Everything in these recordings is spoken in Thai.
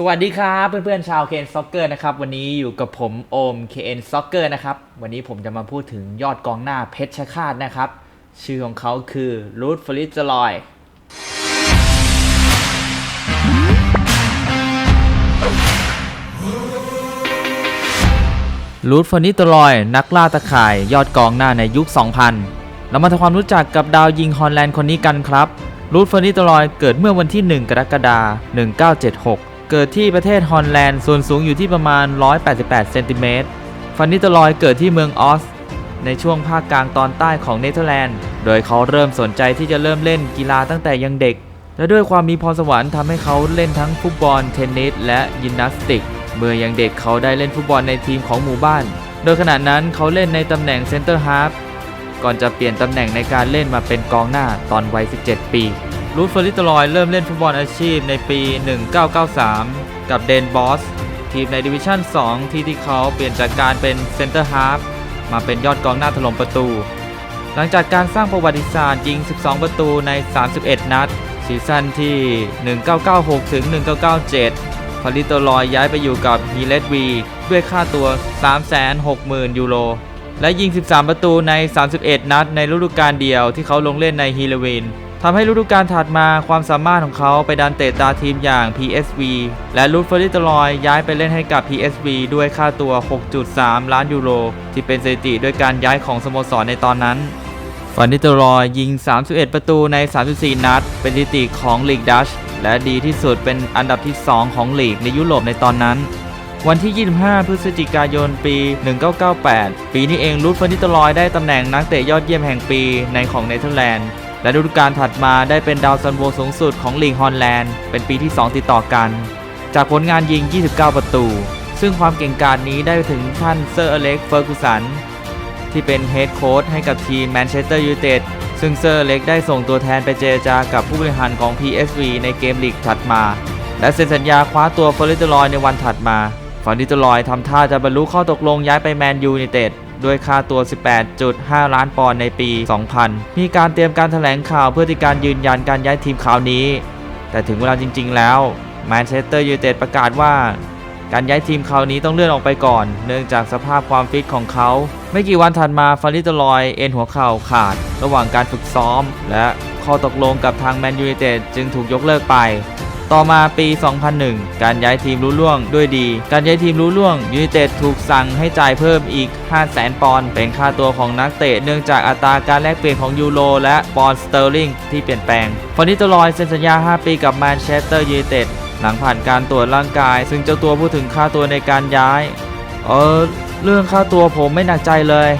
สวัสดีครับเพื่อนๆชาวเคนซ็อกเกอร์นะครับวันนี้อยู่กับผมโอม KN Soccer นะครับวันนี้ผมจะมาพูดถึงยอดกองหน้าเพชรชฆาตนะครับ ชื่อของเขาคือรูดฟลิจลอยรูดฟนิตลอยนักล่าตะข่ายยอดกองหน้าในยุค 2000 เรามาทำความรู้จักกับดาวยิงฮอลแลนด์คนนี้กันครับรูดฟนิตลอยเกิดเมื่อวันที่ 1 กรกฎาคม1976 เกิดที่ประเทศฮอลแลนด์ส่วนสูงอยู่ที่ประมาณ 188 เซนติเมตร ฟันนิตลอยเกิดที่เมืองออส ในช่วงภาคกลางตอนใต้ของเนเธอร์แลนด์ โดยเขาเริ่มสนใจที่จะเริ่มเล่นกีฬาตั้งแต่ยังเด็ก และด้วยความมีพรสวรรค์ทำให้เขาเล่นทั้งฟุตบอล เทนนิส และยิมนาสติก เมื่อยังเด็กเขาได้เล่นฟุตบอลในทีมของหมู่บ้าน โดยขณะนั้นเขาเล่นในตำแหน่งเซนเตอร์ฮาร์ฟก่อนจะเปลี่ยนตำแหน่งในการเล่นมาเป็นกองหน้าตอนวัย 17 ปี รูทเฟอริตลอยเริ่มเล่นฟุตบอลอาชีพในปี 1993 กับเดนบอส ทีมในดิวิชั่น 2 ที่ที่เขาเปลี่ยนจากการเป็นเซนเตอร์ฮาร์ฟมาเป็นยอดกองหน้าถล่มประตู หลังจากการสร้างประวัติศาสตร์ยิง 12 ประตูใน 31 นัด ซีซั่นที่ 1996ถึง1997ฟาริโตลอยย้ายไปอยู่กับฮีเลตวีด้วยค่าตัว 360,000 ยูโร และยิง 13 ประตูใน 31 นัดในฤดูกาลเดียวที่เขาลงเล่นในฮีเลวิน ทำให้ฤดูกาลถัดมาความสามารถของเขาไปดันเตะตาทีมอย่าง PSV และลูดเฟอริตลอยย้ายไปเล่นให้กับ PSV ด้วยค่าตัว 6.3 ล้านยูโร ที่เป็นสถิติด้วยการย้ายของสโมสรในตอนนั้นฟันนิตรอยยิง 31 ประตูใน 34 นัด เป็นสถิติของลีกดัชและดีที่สุดเป็นอันดับที่ 2 ของลีกในยุโรปในตอนนั้น วันที่ 25 พฤศจิกายนปี 1998 ปีนี้เองรูดฟันนิตรอยได้ตำแหน่งนักเตะยอดเยี่ยมแห่งปีในของเนเธอร์แลนด์ และฤดูกาลถัดมาได้เป็นดาวซันโวสูงสุดของลีกฮอลแลนด์ เป็นปีที่ 2 ติดต่อกัน จากผลงานยิง 29 ประตู ซึ่งความเก่งกาจนี้ได้ถึงท่านเซอร์อเล็กเฟอร์กูสันที่เป็นเฮดโค้ชให้กับทีมแมนเชสเตอร์ยูไนเต็ดซึ่งเซอร์เล็กได้ส่งตัวแทนไปเจรจากับผู้บริหารของ PSV ในเกมลีกถัดมา และเซ็นสัญญาคว้าตัวฟอริตลอยในวันถัดมาฟอริตลอยทำท่าจะบรรลุข้อตกลงย้ายไปแมนยูไนเต็ด ด้วยค่าตัว 18.5 ล้านปอนด์ในปี 2000 มีการเตรียมการแถลงข่าวเพื่อที่การยืนยันการย้ายทีมข่าวนี้ แต่ถึงเวลาจริง ๆ แล้วแมนเชสเตอร์ยูไนเต็ดประกาศว่า การย้ายทีมคราวนี้ต้องเลื่อนออกไปก่อน เนื่องจากสภาพความฟิตของเขา ไม่กี่วันถัดมาฟาริตลอยเอ็นหัวเข่าขาด ระหว่างการฝึกซ้อม และข้อตกลงกับทางแมนยูไนเต็ดจึงถูกยกเลิกไป ต่อมาปี 2001 การย้ายทีมรู้ล่วงด้วยดี การย้ายทีมรู้ล่วงยูไนเต็ดถูกสั่งให้จ่ายเพิ่มอีก 5 0 0 0 0ปอนด์เป็นค่าตัวของนักเตะเนื่องจากอัตราการแลกเปลี่ยนของยูโรและปอนด์สเตอร์ลิงที่เปลี่ยนแปลงฟาริตลอยเซ็นสัญญา 5 ปีกับแมนเชสเตอร์ยูไนเต็ดหลังผ่านการตรวจร่างกาย ซึ่งเจ้าตัวพูดถึงค่าตัวในการย้าย เออเรื่องค่าตัวผมไม่หนักใจเลย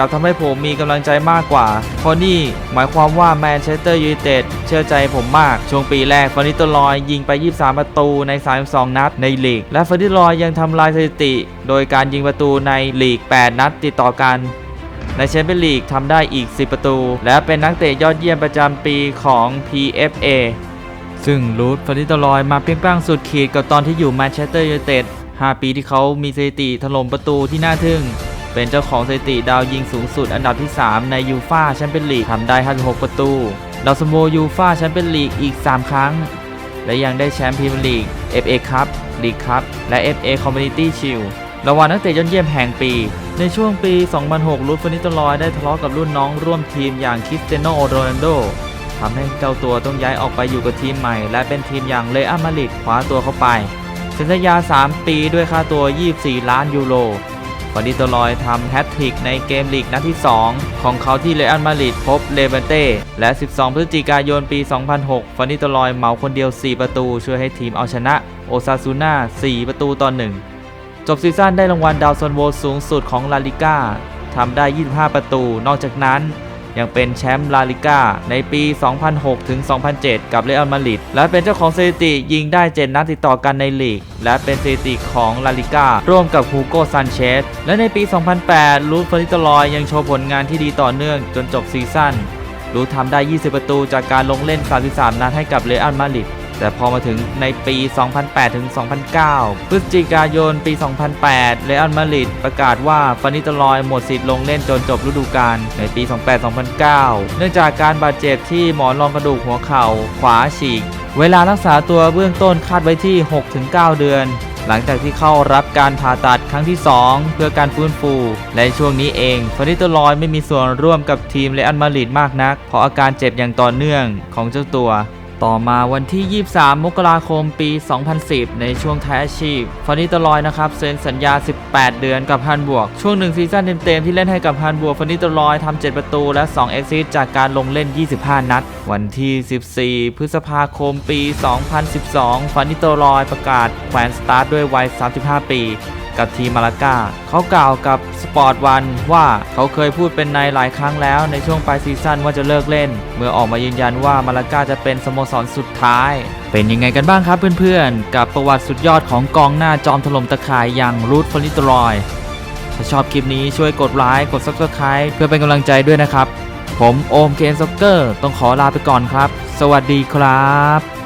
ลับทำให้ผมมีกำลังใจมากกว่า เพราะนี่หมายความว่าแมนเชสเตอร์ยูไนเต็ดเชื่อใจผมมาก ช่วงปีแรกฟานิตลอยยิงไป 23 ประตูใน 32 นัดในลีก และฟานิตลอยยังทำลายสถิติ โดยการยิงประตูในลีก 8 นัดติดต่อกันในแชมเปี้ยนลีกทำได้อีก 10 ประตู และเป็นนักเตะยอดเยี่ยมประจำปีของ PFA ซึ่งรูทฟาริตลอยมาเปี้ยงป้างสุดขีดกับตอนที่อยู่แมนเชสเตอร์ยูไนเต็ด5ปีที่เขามีสถิติถล่มประตูที่น่าทึ่ง เป็นเจ้าของสถิติดาวยิงสูงสุดอันดับที่ 3 ในยูฟาแชมเปี้ยนลีกทำได้ 56 ประตูดาวซันโวยูฟาแชมเปี้ยนลีกอีก 3 ครั้ง และยังได้แชมป์พรีเมียร์ลีก FA คัพลีกคัพและ FA Community Shield รางวัลนักเตะยอดเยี่ยมแห่งปี ในช่วงปี 2006รูทฟานิตลอยได้ทะเลาะกับรุ่นน้องร่วมทีมอย่างคริสเตียโนโรนัลโดทำให้เจ้าตัวต้องย้ายออกไปอยู่กับทีมใหม่ และเป็นทีมอย่างเลอัลมาริดคว้าตัวเข้าไปเซ็นสัญญา 3 ปีด้วยค่าตัว 24 ล้านยูโร ฟานิตลอยทำแฮตทริกในเกมลีกนัดที่ 2 ของเขาที่เลอัลมาดริดพบเลเวนเต้ และ 12 พฤศจิกายนปี 2006 ฟานิตลอยเหมาคนเดียว 4 ประตู ช่วยให้ทีมเอาชนะ โอซาซูน่า 4 ประตูต่อ 1 จบซีซั่นได้รางวัลดาวซันโวสูงสุดของลาลิก้าทำได้ 25 ประตู นอกจากนั้น ยังเป็นแชมป์ลาลิก้าในปี 2006 ถึง 2007 กับเรอัลมาดริดและเป็นเจ้าของสถิติยิงได้ 7 นัดติดต่อกันในลีก และเป็นสถิติของลาลิก้าร่วมกับฮูโกซันเชสและในปี 2008 ลูฟเฟอริตลอยยังโชว์ผลงานที่ดีต่อเนื่องจนจบซีซั่นลูทำได้ 20 ประตูจากการลงเล่น 33 นัดให้กับเรอัลมาดริด แต่พอมาถึงในปี 2008 ถึง 2009 พฤศจิกายนปี 2008 เรอัลมาดริดประกาศว่าฟานิตลอยหมดสิทธิ์ลงเล่นจนจบฤดูกาลในปี 2008-2009 เนื่องจากการบาดเจ็บที่หมอนรองกระดูกหัวเข่าขวาฉีก เวลารักษาตัวเบื้องต้นคาดไว้ที่ 6-9 เดือนหลังจากที่เข้ารับการผ่าตัดครั้งที่ 2 เพื่อการฟื้นฟู และช่วงนี้เองฟานิโตลอยไม่มีส่วนร่วมกับทีมเรอัลมาดริดมากนัก เพราะอาการเจ็บอย่างต่อเนื่องของเจ้าตัว ต่อมาวันที่ 23 มกราคมปี 2010 ในช่วงท้ายอาชีพฟานิตลอยนะครับเซ็นสัญญา 18 เดือนกับฮันบวก ช่วงหนึ่งซีซั่นเต็มๆที่เล่นให้กับฮันบวกฟานิตลอยทำ7 ประตูและ2เอ็กซิสจากการลงเล่น 25 นัด วันที่ 14 พฤษภาคมปี 2012ฟานิโตลอยประกาศแขวนสตาร์ทด้วยวัย 35 ปี กับทีมมาลากาเขากล่าวกับสปอร์ตวันว่าเขาเคยพูดเป็นในหลายครั้งแล้วในช่วงปลายซีซั่นว่าจะเลิกเล่น เมื่อออกมายืนยันว่ามาลากาจะเป็นสโมสรสุดท้าย เป็นยังไงกันบ้างครับเพื่อนๆ กับประวัติสุดยอดของกองหน้าจอมถล่มตะข่ายอย่างรูทฟลิตรอย ถ้าชอบคลิปนี้ช่วยกดไลค์กด Subscribe เพื่อเป็นกำลังใจด้วยนะครับ ผมโอมเคนซ็อกเกอร์ต้องขอลาไปก่อนครับ สวัสดีครับ